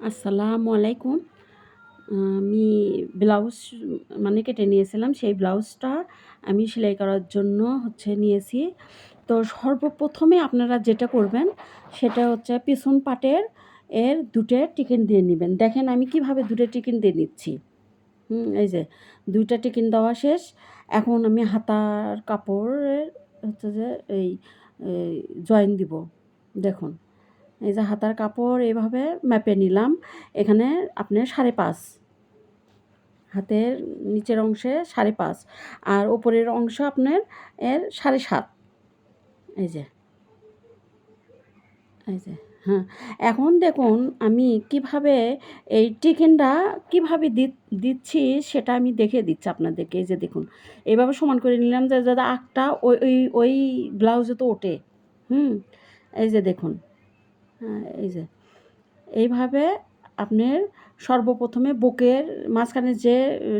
আসসালামু আলাইকুম। আমি ব্লাউজ মানে কেটে নিয়েছিলাম, সেই ব্লাউজটা আমি সেলাই করার জন্য হচ্ছে নিয়েছি। তো সর্বপ্রথমে আপনারা যেটা করবেন, সেটা হচ্ছে পিছন পাটের এর দুটো টিকিন দিয়ে নেবেন। দেখেন আমি কীভাবে দুটো টিকিন দিয়ে নিচ্ছি। হুম, এই যে দুইটা টিকিন দেওয়া শেষ। এখন আমি হাতার কাপড়ের হচ্ছে যে এই জয়েন দিব। দেখুন। এই যে হাতার কাপড় এভাবে ম্যাপে নিলাম। এখানে আপনার সাড়ে পাঁচ। হাতের নিচের অংশে সাড়ে পাঁচ। আর ওপরের অংশ আপনার এর সাড়ে সাত। এই যে। এই যে হ্যাঁ। এখন দেখুন, আমি কীভাবে এই টিকেনটা কীভাবে দিচ্ছি সেটা আমি দেখে দিচ্ছি আপনাদেরকে। এই যে দেখুন এইভাবে সমান করে নিলাম যে, যাতে আঁকটা ওই ওই ওই ব্লাউজে তো ওঠে। হুম? এই যে দেখুন। এই যে। এইভাবে আপনার সর্বপ্রথমে বুকের মাঝখানে যে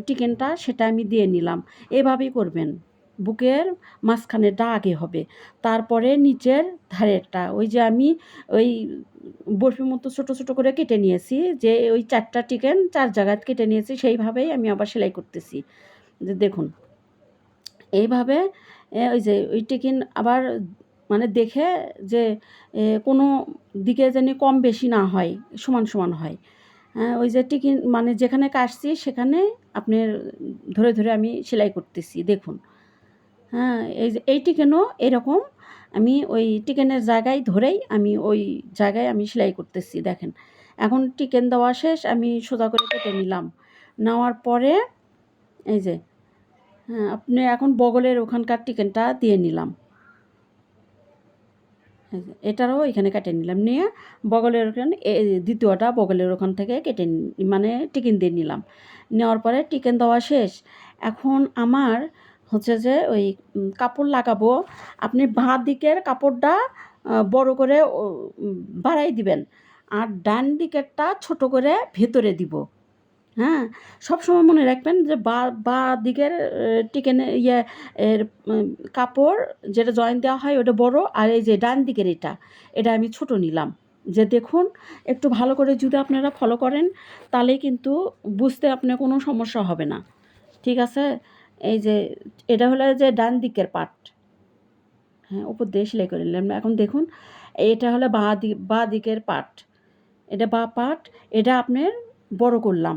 টিকেনটা সেটা আমি দিয়ে নিলাম। এভাবেই করবেন। বুকের মাঝখানেটা আগে হবে। তারপরে নিচের ধারেরটা, ওই যে আমি ওই বরফির মতো ছোটো ছোটো করে কেটে নিয়েছি, যে ওই চারটা টিকেন চার জায়গায় কেটে নিয়েছি, সেইভাবেই আমি আবার সেলাই করতেছি। যে দেখুন, এইভাবে ওই যে ওই টিকেন আবার মানে দেখে যে কোনো দিকে যেন কম বেশি না হয়, সমান সমান হয়। হ্যাঁ ওই যে টিকিন মানে যেখানে কাটছি সেখানে আপনার ধরে ধরে আমি সেলাই করতেছি, দেখুন। হ্যাঁ এই যে এই টিকেনও এরকম, আমি ওই টিকেনের জায়গায় ধরেই আমি ওই জায়গায় আমি সেলাই করতেছি, দেখেন। এখন টিকেন দেওয়া শেষ, আমি সোজা করে কেটে নিলাম। নেওয়ার পরে, এই যে হ্যাঁ আপনি এখন বগলের ওখানকার টিকেনটা দিয়ে নিলাম। এটারও এখানে কেটে নিলাম। নিয়ে বগলের ওখানে দ্বিতীয়টা বগলের ওখান থেকে কেটে মানে টিকিন দিয়ে নিলাম। নেওয়ার পরে টিকেন দেওয়া শেষ। এখন আমার হচ্ছে যে ওই কাপড় লাগাবো, আপনি বাঁ দিকের কাপড়টা বড় করে বাড়াই দিবেন। আর ডান দিকেরটা ছোট করে ভেতরে দিব। হ্যাঁ? সবসময় মনে রাখবেন যে বা বা দিকের টিকেনে ইয়ে এর কাপড় যেটা জয়েন দেওয়া হয় ওটা বড় আর এই যে ডান দিকের এটা এটা আমি ছোট নিলাম। যে দেখুন, একটু ভালো করে যদি আপনারা ফলো করেন তাহলে কিন্তু বুঝতে আপনার কোনো সমস্যা হবে না। ঠিক আছে? এই যে, এটা হলো যে ডান দিকের পাট হ্যাঁ উপর দিয়ে সেলাই করে নিলাম। এখন দেখুন, এটা হলো বা দিক বা দিকের পাট এটা বা পাট এটা আপনার বড় করলাম।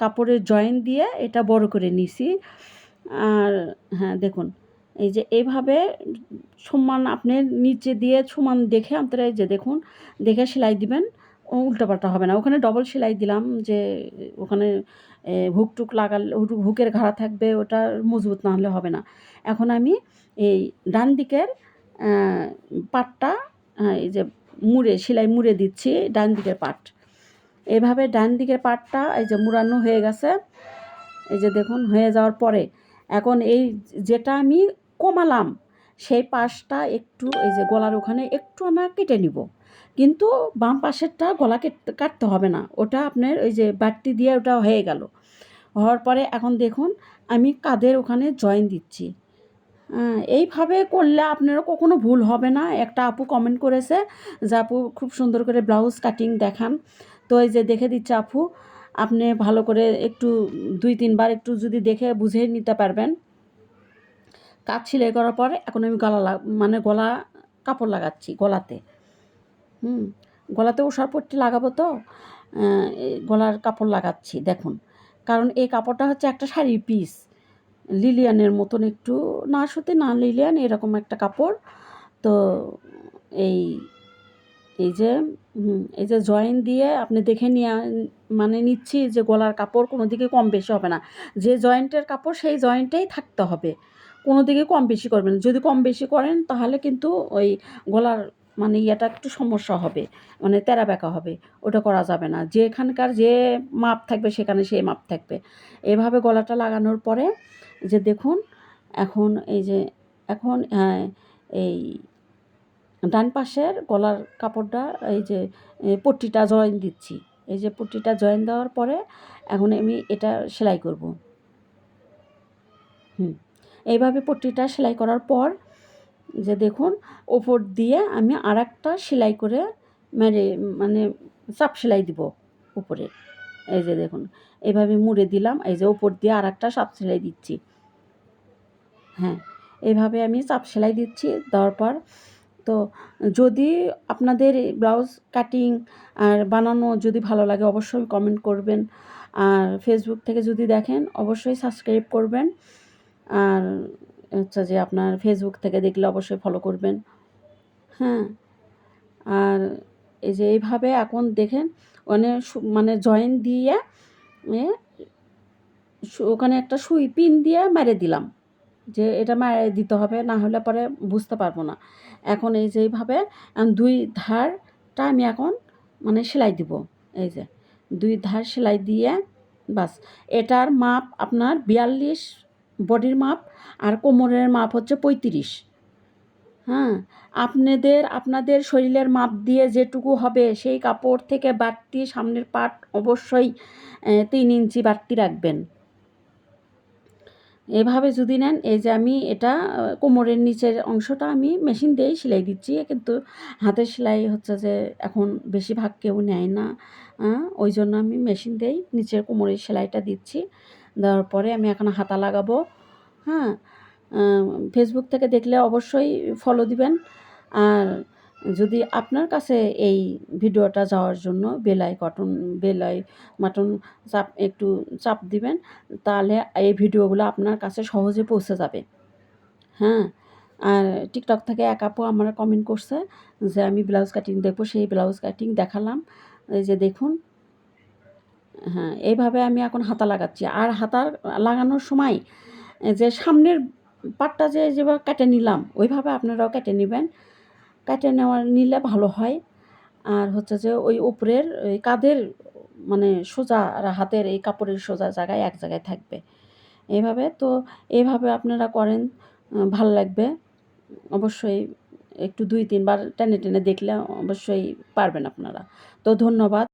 কাপড়ের জয়েন দিয়ে এটা বড় করে নিছি। আর হ্যাঁ দেখুন, এই যে এইভাবে সমান আপনি নিচে দিয়ে সমান দেখে আপনারা এই যে দেখুন, দেখে সেলাই দিবেন উল্টাপাল্টা হবে না। ওখানে ডবল সেলাই দিলাম যে ওখানে হুক টুক লাগালে হুকের ঘাড়া থাকবে, ওটা মজবুত না হলে হবে না। এখন আমি এই ডান দিকের পাটটা এই যে মুড়ে, সেলাই মুড়ে দিচ্ছি ডান দিকের পাট। এভাবে ডান দিকের পাটটা এই যে মুড়ানো হয়ে গেছে। এই যে দেখুন, হয়ে যাওয়ার পরে এখন এই যেটা আমি কমালাম, সেই পাশটা একটু, এই যে গলার ওখানে একটু আমরা কেটে নিব। কিন্তু বাম পাশেরটা গলা কেটে, কাটতে হবে না, ওটা আপনার ওই যে বাটটি দিয়ে ওটা হয়ে গেল। হওয়ার পরে এখন দেখুন, আমি কাদের ওখানে জয়েন দিচ্ছি। এইভাবে করলে আপনারও কখনো ভুল হবে না। একটা আপু কমেন্ট করেছে যে, আপু, খুব সুন্দর করে ব্লাউজ কাটিং দেখান। তো এই যে দেখে দিচ্ছে আপু, আপনি ভালো করে একটু দুই তিনবার একটু যদি দেখে বুঝে নিতে পারবেন। কাজ সেলাই করার পরে এখন আমি গলা মানে গলা কাপড় লাগাচ্ছি গলাতে। হুম, গলাতে ওষার পট্টি লাগাবো তো? গলার কাপড় লাগাচ্ছি, দেখুন। কারণ এই কাপড়টা হচ্ছে একটা শাড়ির পিস লিলিয়ানের মতন একটু না সুতি, না লিলিয়ান, এরকম একটা কাপড়। তো এই এই যে এই যে জয়েন দিয়ে আপনি দেখে নিয়ে মানে নিচ্ছি যে গলার কাপড় কোনো দিকে কম বেশি হবে না। যে জয়েন্টের কাপড় সেই জয়েন্টেই থাকতে হবে। কোনো দিকে কম বেশি করবেন। যদি কম বেশি করেন তাহলে কিন্তু ওই গলার মানে ইয়েটা একটু সমস্যা হবে মানে তেরা বেঁকা হবে। ওটা করা যাবে না। যেখানকার যে মাপ থাকবে সেখানে সেই মাপ থাকবে। এভাবে গলাটা লাগানোর পরে যে দেখুন, এখন এই যে, এখন এই ডান পাশের গলার কাপড়টা এই যে পট্টিটা জয়েন দিচ্ছি। এই যে পট্টিটা জয়েন দেওয়ার পরে এখন আমি এটা সেলাই করব। হুম, এইভাবে পট্টিটা সেলাই করার পর যে দেখুন, ওপর দিয়ে আমি আর একটা সেলাই করে মানে মানে চাপ সেলাই দিব উপরে। এই যে দেখুন এইভাবে মুড়ে দিলাম, এই যে উপর দিয়ে আর একটা সাপ সেলাই দিচ্ছি। হ্যাঁ এইভাবে আমি চাপ সেলাই দিচ্ছি, দেওয়ার পর তো যদি আপনাদের ব্লাউজ কাটিং আর বানানো যদি ভালো লাগে, অবশ্যই কমেন্ট করবেন। আর ফেসবুক থেকে যদি দেখেন, অবশ্যই সাবস্ক্রাইব করবেন। আর হচ্ছে যে আপনার ফেসবুক থেকে দেখলে অবশ্যই ফলো করবেন। হ্যাঁ আর এই যে এইভাবে এখন দেখেন মানে মানে জয়েন দিয়ে ওখানে একটা সুই, পিন দিয়ে মেরে দিলাম। যে এটা মেরে দিতে হবে, না হলে পরে বুঝতে পারব না। এখন এই যে এইভাবে দুই ধারটা আমি এখন মানে সেলাই দিব, এই যে। দুই ধার সেলাই দিয়ে বাস। এটার মাপ আপনার বিয়াল্লিশ বডির মাপ আর কোমরের মাপ হচ্ছে পঁয়ত্রিশ। হ্যাঁ আপনাদের আপনাদের শরীরের মাপ দিয়ে যেটুকু হবে সেই কাপড় থেকে বাড়তি সামনের পাট অবশ্যই তিন ইঞ্চি বাড়তি রাখবেন। এভাবে যদি নেন, এই যে আমি এটা কোমরের নিচের অংশটা আমি মেশিন দিয়েই সেলাই দিচ্ছি। কিন্তু হাতের সেলাই হচ্ছে যে এখন বেশিরভাগ কেউ নেয় না ওই জন্য আমি মেশিন দিয়েই নিচের কোমরের সেলাইটা দিচ্ছি। দেওয়ার পরে আমি এখন হাতা লাগাবো হ্যাঁ? ফেসবুক থেকে দেখলে অবশ্যই ফলো দিবেন। আর যদি আপনার কাছে এই ভিডিওটা যাওয়ার জন্য বেলাই কটন বেলাই মাটন চাপ, একটু চাপ দিবেন, তাহলে এই ভিডিওগুলো আপনার কাছে সহজে পৌঁছে যাবে। হ্যাঁ আর টিকটক থেকে এক আপু আমার কমেন্ট করছে যে, আমি ব্লাউজ কাটিং দেখব, সেই ব্লাউজ কাটিং দেখালাম। এই যে দেখুন। হ্যাঁ এইভাবে আমি এখন হাতা লাগাচ্ছি। আর হাতা লাগানোর সময় যে সামনের পাটটা যে যেভাবে কেটে নিলাম, ওইভাবে আপনারাও কেটে নেবেন। কেটে নেওয়া নিলে ভালো হয়। আর হচ্ছে যে ওই উপরের, ওই কাঁধের মানে সোজা হাতের এই কাপড়ের সোজা জায়গায় এক জায়গায় থাকবে। এইভাবে তো এইভাবে আপনারা করেন ভালো লাগবে। অবশ্যই একটু দুই তিনবার টেনে টেনে দেখলে অবশ্যই পারবেন আপনারা। তো ধন্যবাদ।